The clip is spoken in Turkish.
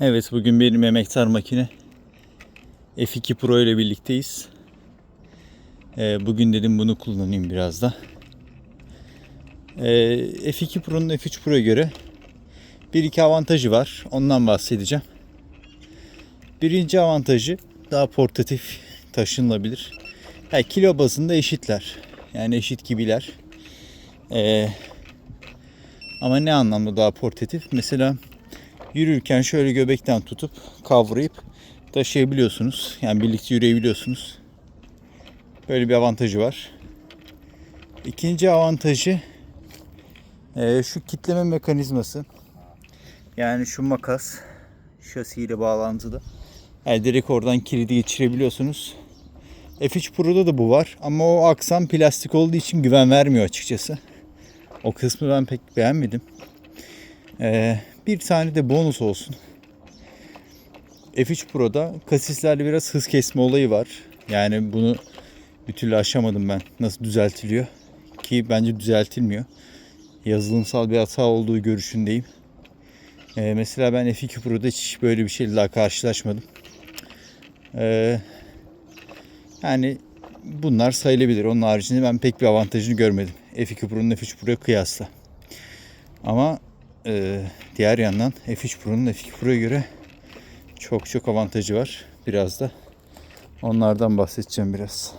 Evet bugün benim emektar makine F2 Pro ile birlikteyiz. Ee, bugün dedim bunu kullanayım biraz da. Ee, F2 Pro'nun F3 Pro'ya göre bir iki avantajı var. Ondan bahsedeceğim. Birinci avantajı daha portatif taşınılabilir. Yani kilo bazında eşitler. Yani eşit gibiler. Ee, ama ne anlamda daha portatif? Mesela yürürken şöyle göbekten tutup kavrayıp taşıyabiliyorsunuz. Yani birlikte yürüyebiliyorsunuz. Böyle bir avantajı var. İkinci avantajı eee, şu kitleme mekanizması. Yani şu makas şasiyle bağlantılı. Yani direkt oradan kilidi geçirebiliyorsunuz. F3 Pro'da da bu var ama o aksam plastik olduğu için güven vermiyor açıkçası. O kısmı ben pek beğenmedim. Ee, bir tane de bonus olsun. F3 Pro'da kasislerde biraz hız kesme olayı var. Yani bunu bir türlü aşamadım ben. Nasıl düzeltiliyor? Ki bence düzeltilmiyor. Yazılımsal bir hata olduğu görüşündeyim. Ee, mesela ben F2 Pro'da hiç böyle bir şeyle daha karşılaşmadım. Ee, yani bunlar sayılabilir. Onun haricinde ben pek bir avantajını görmedim. F2 Pro'nun F3 Pro'ya kıyasla. Ama e, diğer yandan F3 Pro'nun F2 Pro'ya göre çok çok avantajı var. Biraz da onlardan bahsedeceğim biraz.